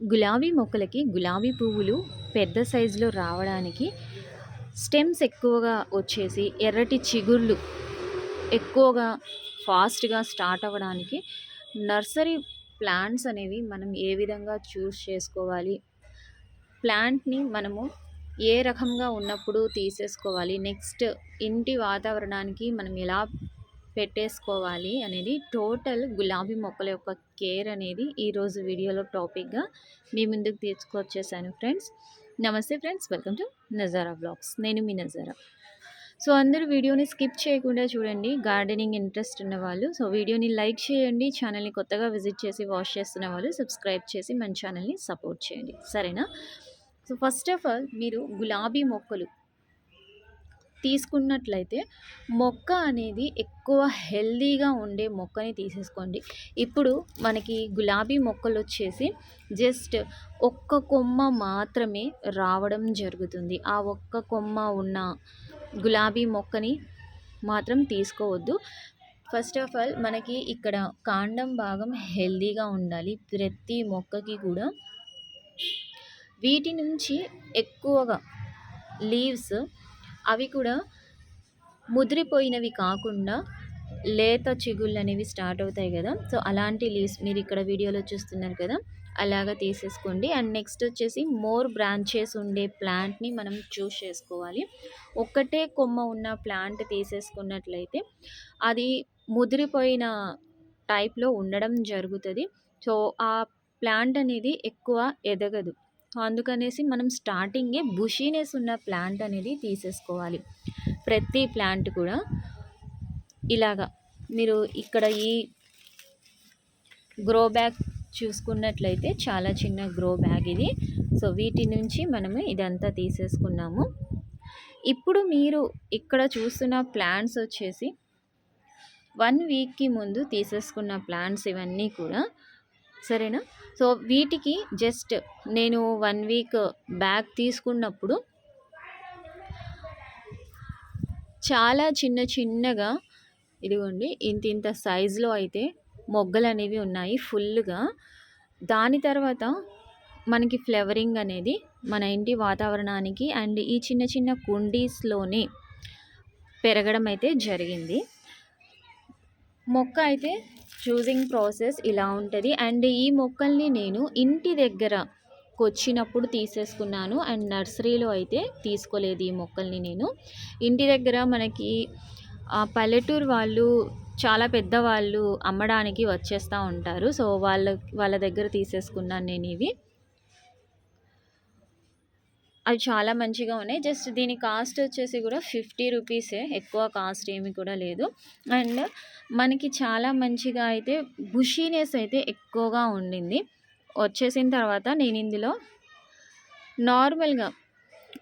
గులాబీ మొక్కలకి గులాబీ పువ్వులు పెద్ద సైజులో రావడానికి స్టెమ్స్ ఎక్కువగా వచ్చేసి ఎర్రటి చిగుళ్ళు ఎక్కువగా ఫాస్ట్గా స్టార్ట్ అవ్వడానికి నర్సరీ ప్లాంట్స్ అనేవి మనం ఏ విధంగా చూస్ చేసుకోవాలి ప్లాంట్ని మనము ఏ రకంగా ఉన్నప్పుడు తీసేసుకోవాలి నెక్స్ట్ ఇంటి వాతావరణానికి మనం ఎలా పెట్టేసుకోవాలి అనేది టోటల్ గులాబీ మొక్కల యొక్క కేర్ అనేది ఈరోజు వీడియోలో టాపిక్గా మీ ముందుకు తీసుకొచ్చేసాను ఫ్రెండ్స్. నమస్తే friends welcome to Nazara blogs. నేను మీ నజారా. సో అందరూ వీడియోని స్కిప్ చేయకుండా చూడండి. గార్డెనింగ్ ఇంట్రెస్ట్ ఉన్న వాళ్ళు సో వీడియోని లైక్ చేయండి. ఛానల్ని కొత్తగా విజిట్ చేసి వాష్ చేస్తున్న వాళ్ళు సబ్స్క్రైబ్ చేసి మన ఛానల్ని సపోర్ట్ చేయండి. సరేనా? సో ఫస్ట్ ఆఫ్ ఆల్ మీరు గులాబీ మొక్కలు తీసుకున్నట్లయితే మొక్క అనేది ఎక్కువ హెల్దీగా ఉండే మొక్కని తీసేసుకోండి. ఇప్పుడు మనకి గులాబీ మొక్కలు వచ్చేసి జస్ట్ ఒక్క కొమ్మ మాత్రమే రావడం జరుగుతుంది. ఆ ఒక్క కొమ్మ ఉన్న గులాబీ మొక్కని మాత్రం తీసుకోవద్దు. ఫస్ట్ ఆఫ్ ఆల్ మనకి ఇక్కడ కాండం భాగం హెల్దీగా ఉండాలి. ప్రతి మొక్కకి కూడా వీటి నుంచి ఎక్కువగా లీవ్స్ అవి కూడా ముదిరిపోయినవి కాకుండా లేత చిగుళ్ళు అనేవి స్టార్ట్ అవుతాయి కదా. సో అలాంటి లీవ్స్ మీరు ఇక్కడ వీడియోలో చూస్తున్నారు కదా. అలాగా తీసేసుకోండి. అండ్ నెక్స్ట్ వచ్చేసి మోర్ బ్రాంచెస్ ఉండే ప్లాంట్ని మనం చూస్ చేసుకోవాలి. ఒక్కటే కొమ్మ ఉన్న ప్లాంట్ తీసేసుకున్నట్లయితే అది ముదిరిపోయిన టైప్లో ఉండడం జరుగుతుంది. సో ఆ ప్లాంట్ అనేది ఎక్కువ ఎదగదు. అందుకనేసి మనం స్టార్టింగే బుషీనెస్ ఉన్న ప్లాంట్ అనేది తీసేసుకోవాలి. ప్రతి ప్లాంట్ కూడా ఇలాగా మీరు ఇక్కడ ఈ గ్రో బ్యాగ్ చూసుకున్నట్లయితే చాలా చిన్న గ్రో బ్యాగ్ ఇది. సో వీటి నుంచి మనము ఇదంతా తీసేసుకున్నాము. ఇప్పుడు మీరు ఇక్కడ చూస్తున్న ప్లాంట్స్ వచ్చేసి వన్ వీక్కి ముందు తీసేసుకున్న ప్లాంట్స్ ఇవన్నీ కూడా సరేనా? సో వీటికి జస్ట్ నేను వన్ వీక్ బ్యాగ్ తీసుకున్నప్పుడు చాలా చిన్న చిన్నగా ఇదిగోండి ఇంత ఇంత సైజులో అయితే మొగ్గలు అనేవి ఉన్నాయి ఫుల్గా దాని తర్వాత మనకి ఫ్లవరింగ్ అనేది మన ఇంటి వాతావరణానికి అండ్ ఈ చిన్న చిన్న కుండీస్లోనే పెరగడం అయితే జరిగింది. మొక్క అయితే చూజింగ్ ప్రాసెస్ ఇలా ఉంటుంది. అండ్ ఈ మొక్కల్ని నేను ఇంటి దగ్గర వచ్చినప్పుడు తీసేసుకున్నాను. అండ్ నర్సరీలో అయితే తీసుకోలేదు ఈ మొక్కల్ని నేను. ఇంటి దగ్గర మనకి పల్లెటూరు వాళ్ళు చాలా పెద్దవాళ్ళు అమ్మడానికి వచ్చేస్తూ ఉంటారు. సో వాళ్ళ వాళ్ళ దగ్గర తీసేసుకున్నాను నేను ఇవి. అవి చాలా మంచిగా ఉన్నాయి. జస్ట్ దీని కాస్ట్ వచ్చేసి కూడా ఫిఫ్టీ రూపీసే. ఎక్కువ కాస్ట్ ఏమి కూడా లేదు. అండ్ మనకి చాలా మంచిగా అయితే బుషీనెస్ అయితే ఎక్కువగా ఉండింది. వచ్చేసిన తర్వాత నేను ఇందులో నార్మల్గా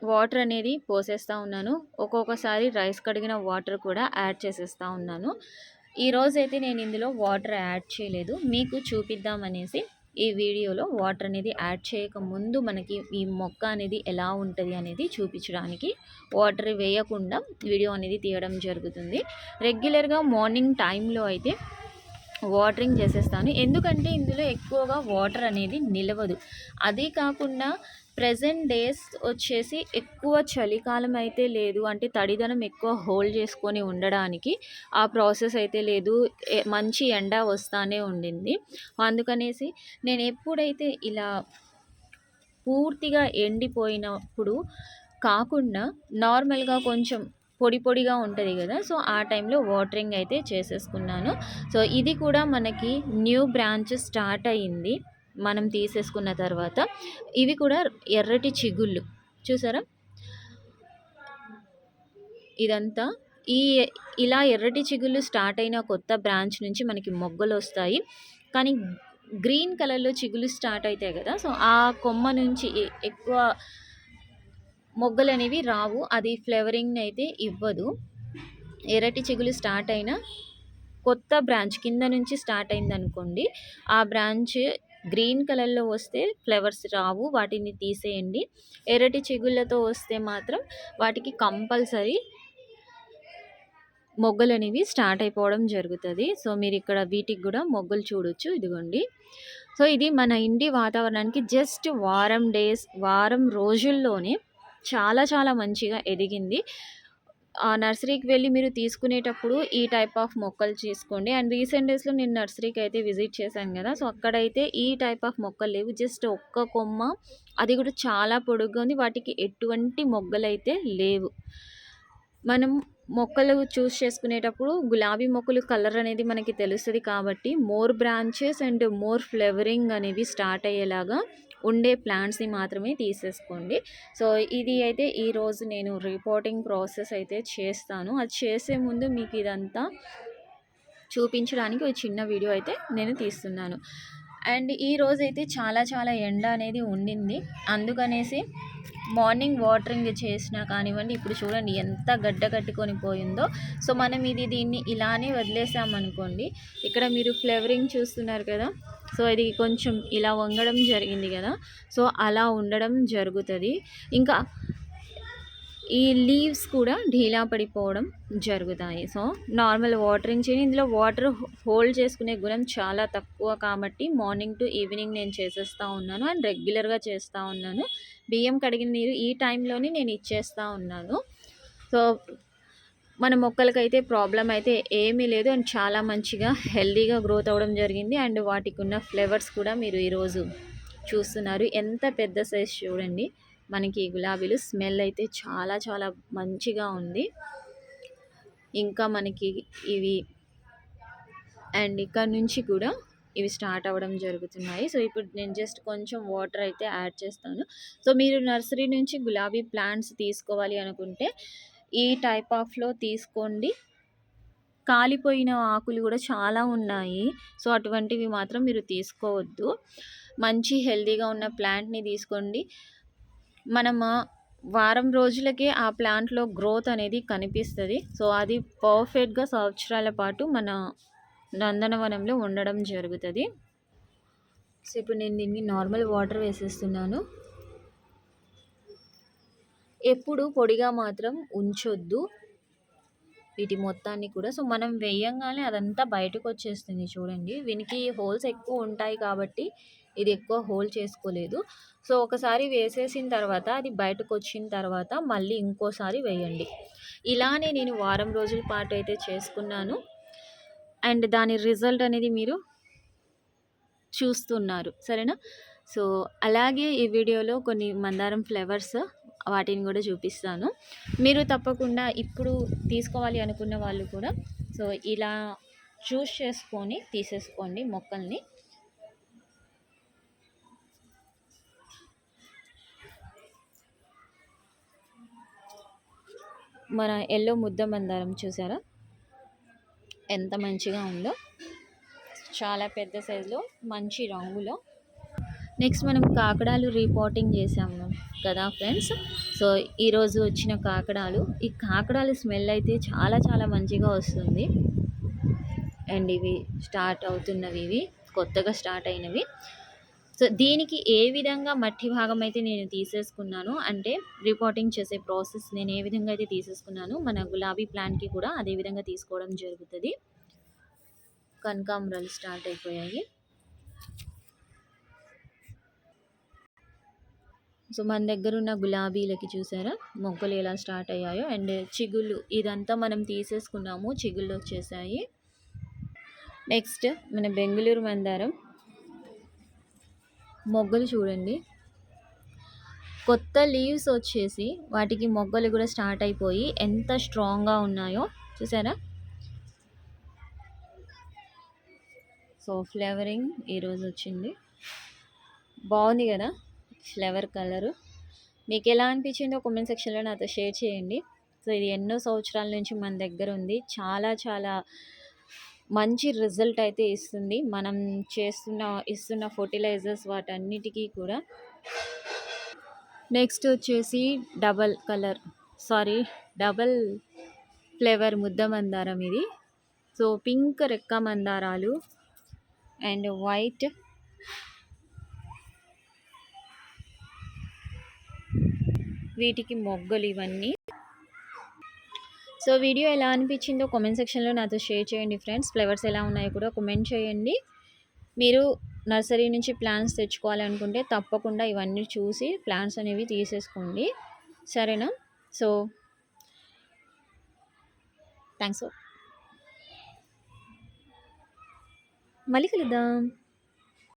వాటర్ అనేది పోసేస్తూ ఉన్నాను. ఒక్కొక్కసారి రైస్ కడిగిన వాటర్ కూడా యాడ్ చేసేస్తూ ఉన్నాను. ఈరోజైతే నేను ఇందులో వాటర్ యాడ్ చేయలేదు. మీకు చూపిద్దామనేసి ఈ వీడియోలో వాటర్ అనేది యాడ్ చేయక ముందు మనకి ఈ మొక్క అనేది ఎలా ఉంటుంది అనేది చూపించడానికి వాటర్ వేయకుండా వీడియో అనేది తీయడం జరుగుతుంది. రెగ్యులర్గా మార్నింగ్ టైంలో అయితే వాటరింగ్ చేసేస్తాను. ఎందుకంటే ఇందులో ఎక్కువగా వాటర్ అనేది నిలవదు. అదే కాకుండా ప్రజెంట్ డేస్ వచ్చేసి ఎక్కువ చలికాలం అయితే లేదు. అంటే తడిదనం ఎక్కువ హోల్డ్ చేసుకొని ఉండడానికి ఆ ప్రాసెస్ అయితే లేదు. మంచి ఎండ వస్తానే ఉండింది. అందుకనేసి నేను ఎప్పుడైతే ఇలా పూర్తిగా ఎండిపోయినప్పుడు కాకుండా నార్మల్గా కొంచెం పొడి పొడిగా ఉంటుంది కదా సో ఆ టైంలో వాటరింగ్ అయితే చేసేసుకున్నాను. సో ఇది కూడా మనకి న్యూ బ్రాంచ్ స్టార్ట్ అయ్యింది మనం తీసేసుకున్న తర్వాత. ఇవి కూడా ఎర్రటి చిగుళ్ళు చూసారా? ఇదంతా ఈ ఇలా ఎర్రటి చిగుళ్ళు స్టార్ట్ అయిన కొత్త బ్రాంచ్ నుంచి మనకి మొగ్గలు వస్తాయి. కానీ గ్రీన్ కలర్లో చిగులు స్టార్ట్ అవుతాయి కదా సో ఆ కొమ్మ నుంచి ఎక్కువ మొగ్గలు అనేవి రావు. అది ఫ్లేవరింగ్ అయితే ఇవ్వదు. ఎర్రటి చిగులు స్టార్ట్ అయిన కొత్త బ్రాంచ్ కింద నుంచి స్టార్ట్ అయిందనుకోండి ఆ బ్రాంచ్ గ్రీన్ కలర్లో వస్తే ఫ్లవర్స్ రావు వాటిని తీసేయండి. ఎర్రటి చిగుళ్ళతో వస్తే మాత్రం వాటికి కంపల్సరీ మొగ్గలు అనేవి స్టార్ట్ అయిపోవడం జరుగుతుంది. సో మీరు ఇక్కడ వీటికి కూడా మొగ్గలు చూడొచ్చు. ఇదిగోండి. సో ఇది మన ఇంటి వాతావరణానికి జస్ట్ వారం డేస్ వారం రోజుల్లోనే చాలా చాలా మంచిగా ఎదిగింది. ఆ నర్సరీకి వెళ్ళి మీరు తీసుకునేటప్పుడు ఈ టైప్ ఆఫ్ మొక్కలు తీసుకోండి. అండ్ రీసెంట్ డేస్లో నేను నర్సరీకి అయితే విజిట్ చేశాను కదా సో అక్కడైతే ఈ టైప్ ఆఫ్ మొక్కలు లేవు. జస్ట్ ఒక్క కొమ్మ అది కూడా చాలా పొడుగ్గా ఉంది. వాటికి ఎటువంటి మొగ్గలు అయితే లేవు. మనం మొక్కలు చూస్ చేసుకునేటప్పుడు గులాబీ మొక్కలు కలర్ అనేది మనకి తెలుస్తుంది కాబట్టి more branches and more flavouring అనేవి స్టార్ట్ అయ్యేలాగా ఉండే ప్లాంట్స్ని మాత్రమే తీసేసుకోండి. సో ఇది అయితే ఈరోజు నేను రిపోర్టింగ్ ప్రాసెస్ అయితే చేస్తాను. అది చేసే ముందు మీకు ఇదంతా చూపించడానికి ఒక చిన్న వీడియో అయితే నేను తీస్తున్నాను. అండ్ ఈ రోజు అయితే చాలా చాలా ఎండ అనేది ఉండింది. అందుకనేసి మార్నింగ్ వాటరింగ్ చేసినా కానివ్వండి ఇప్పుడు చూడండి ఎంత గడ్డ కట్టుకొని పోయిందో. సో మనం ఇది దీన్ని ఇలానే వదిలేసామనుకోండి ఇక్కడ మీరు ఫ్లేవరింగ్ చూస్తున్నారు కదా సో ఇది కొంచెం ఇలా వంగడం జరిగింది కదా. సో అలా ఉండడం జరుగుతుంది. ఇంకా ఈ లీవ్స్ కూడా ఢీలా పడిపోవడం జరుగుతాయి. సో నార్మల్ వాటరింగ్ చేయని ఇందులో వాటర్ హోల్డ్ చేసుకునే గుణం చాలా తక్కువ కాబట్టి మార్నింగ్ టు ఈవినింగ్ నేను చేసేస్తూ ఉన్నాను అండ్ రెగ్యులర్గా చేస్తూ ఉన్నాను. బియ్యం కడిగిన నీరు ఈ టైంలోనే నేను ఇచ్చేస్తూ ఉన్నాను. సో మన మొక్కలకైతే ప్రాబ్లం అయితే ఏమీ లేదు. అండ్ చాలా మంచిగా హెల్దీగా గ్రోత్ అవ్వడం జరిగింది. అండ్ వాటికి ఉన్న ఫ్లేవర్స్ కూడా మీరు ఈరోజు చూస్తున్నారు. ఎంత పెద్ద సైజ్ చూడండి. మనకి గులాబీలు స్మెల్ అయితే చాలా చాలా మంచిగా ఉంది. ఇంకా మనకి ఇవి అండ్ ఇక్కడ నుంచి కూడా ఇవి స్టార్ట్ అవ్వడం జరుగుతున్నాయి. సో ఇప్పుడు నేను జస్ట్ కొంచెం వాటర్ అయితే యాడ్ చేస్తాను. సో మీరు నర్సరీ నుంచి గులాబీ ప్లాంట్స్ తీసుకోవాలి అనుకుంటే ఈ టైప్ ఆఫ్లో తీసుకోండి. కాలిపోయిన ఆకులు కూడా చాలా ఉన్నాయి. సో అటువంటివి మాత్రం మీరు తీసుకోవద్దు. మంచి హెల్తీగా ఉన్న ప్లాంట్ని తీసుకోండి. మనం వారం రోజులకే ఆ ప్లాంట్లో గ్రోత్ అనేది కనిపిస్తుంది. సో అది పర్ఫెక్ట్గా సంవత్సరాల పాటు మన నందనవనంలో ఉండడం జరుగుతుంది. సో ఇప్పుడు నేను దీన్ని నార్మల్ వాటర్ వేసేస్తున్నాను. ఎప్పుడు పొడిగా మాత్రం ఉంచొద్దు. వీటి మొత్తాన్ని కూడా. సో మనం వేయంగానే అదంతా బయటకు వచ్చేస్తుంది చూడండి. వీనికి హోల్స్ ఎక్కువ ఉంటాయి కాబట్టి ఇది ఎక్కువ హోల్ చేసుకోలేదు. సో ఒకసారి వేసేసిన తర్వాత అది బయటకు వచ్చిన తర్వాత మళ్ళీ ఇంకోసారి వేయండి. ఇలానే నేను వారం రోజుల పాటు అయితే చేసుకున్నాను. అండ్ దాని రిజల్ట్ అనేది మీరు చూస్తున్నారు. సరేనా? సో అలాగే ఈ వీడియోలో కొన్ని మందారం ఫ్లేవర్స్ వాటిని కూడా చూపిస్తాను. మీరు తప్పకుండా ఇప్పుడు తీసుకోవాలి అనుకున్న వాళ్ళు కూడా సో ఇలా చూస్ చేసుకొని తీసేసుకోండి మొక్కల్ని. మన ఎల్లో ముద్ద మందారం చూసారా? ఎంత మంచిగా ఉందో. చాలా పెద్ద సైజులో మంచి రంగులో. నెక్స్ట్ మనం కాకడాలు రిపోర్టింగ్ చేసాము కదా ఫ్రెండ్స్. సో ఈరోజు వచ్చిన కాకడాలు. ఈ కాకడాలు స్మెల్ అయితే చాలా చాలా మంచిగా వస్తుంది. అండ్ ఇవి స్టార్ట్ అవుతున్నవి ఇవి. కొత్తగా స్టార్ట్ అయినవి. సో దీనికి ఏ విధంగా మట్టి భాగం అయితే నేను తీసేసుకున్నాను అంటే రిపోర్టింగ్ చేసే ప్రాసెస్ నేను ఏ విధంగా అయితే తీసేసుకున్నాను మన గులాబీ ప్లాంట్కి కూడా అదే విధంగా తీసుకోవడం జరుగుతుంది. కనకాంబరాలు స్టార్ట్ అయిపోయాయి. సో మన దగ్గర ఉన్న గులాబీలకి చూసారా? మొక్కలు ఎలా స్టార్ట్ అయ్యాయో అండ్ చిగుళ్ళు ఇదంతా మనం తీసేసుకున్నాము. చిగుళ్ళు వచ్చేసాయి. నెక్స్ట్ మన బెంగళూరు మందారం. మొగ్గలు చూడండి. కొత్త లీవ్స్ వచ్చేసి వాటికి మొగ్గలు కూడా స్టార్ట్ అయిపోయి ఎంత స్ట్రాంగ్గా ఉన్నాయో చూసారా? సో ఫ్లేవరింగ్ ఈరోజు వచ్చింది. బాగుంది కదా? Flower colour. మీకు ఎలా అనిపించిందో కామెంట్ సెక్షన్లో నాతో షేర్ చేయండి. సో ఇది ఎన్నో సంవత్సరాల నుంచి మన దగ్గర ఉంది. చాలా చాలా మంచి రిజల్ట్ అయితే ఇస్తుంది. మనం చేస్తున్న ఇస్తున్న ఫర్టిలైజర్స్ వాటన్నిటికీ కూడా. నెక్స్ట్ వచ్చేసి double colour sorry double flavour ముద్ద మందారం ఇది. సో పింక్ రెక్క మందారాలు అండ్ వైట్ వీటికి మొగ్గలు ఇవన్నీ. సో వీడియో ఎలా అనిపించిందో కామెంట్ సెక్షన్లో నాతో షేర్ చేయండి ఫ్రెండ్స్ ఫ్లేవర్స్ ఎలా ఉన్నాయో కూడా కమెంట్ చేయండి. మీరు నర్సరీ నుంచి ప్లాన్స్ తెచ్చుకోవాలనుకుంటే తప్పకుండా ఇవన్నీ చూసి ప్లాన్స్ అనేవి తీసేసుకోండి. సరేనా? సో థ్యాంక్స్ మళ్ళీ కలుద్దాం.